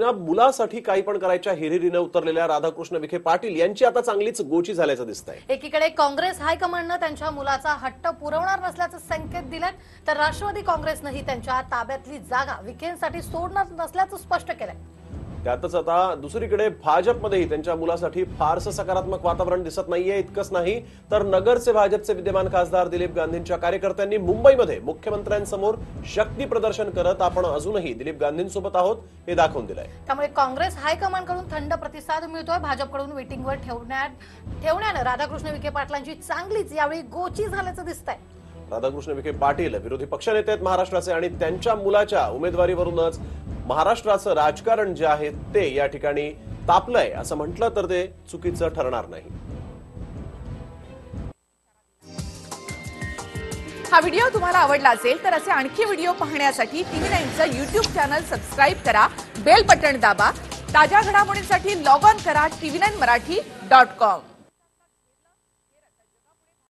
पुन्हा मुलासाठी काही पण करायच्या हिरिरीनं उतरलेल्या राधाकृष्ण विखे पाटील यांची आता चांगलीच गोची झाल्याचं दिसतंय. एकीकडे काँग्रेस हायकमांडनं त्यांच्या मुलाचा हट्ट पुरवणार नसल्याचे संकेत दिलेत तर राष्ट्रवादी काँग्रेसनंही त्यांच्या ताब्यातली जागा विखेंसाठी सोडणार नसल्याचं स्पष्ट केलंय. त्यातच आता दुसरीकडे भाजपमध्येही त्यांच्या मुलासाठी फारसं सकारात्मक वातावरण दिसत नाहीये इतकंच नाही. तर नगरचे भाजपचे विद्यमान खासदार दिलीप गांधींच्या कार्यकर्त्यांनी मुंबईमध्ये मुख्यमंत्र्यांसमोर शक्ती प्रदर्शन करत आपण अजूनही दिलीप गांधींसोबत आहोत हे दाखवून दिलंय. त्यामुळे काँग्रेस हायकमांडकडून थंड प्रतिसाद मिळतोय. भाजपकडून मिटिंगवर ठेवण्यात ठेवण्यानं राधाकृष्ण विखे पाटलांची चांगलीच यावेळी गोची झाल्याचं दिसतंय. राधाकृष्ण विखे पाटील विरोधी पक्षनेते आहेत महाराष्ट्राचे आणि त्यांच्या मुलाच्या उमेदवारीवरूनच महाराष्ट्राचं राजकारण जे आहे ते या ठिकाणी तापलंय. असं म्हटलं तर ते चुकीचं ठरणार नाही. हा व्हिडिओ तुम्हाला आवडला असेल तर असे आणखी व्हिडिओ पाहण्यासाठी टीव्ही नाईनचं युट्यूब चॅनल सबस्क्राईब करा बेल बटन दाबा ताज्या घडामोडींसाठी लॉग ऑन करा TV nine Marathi dot com.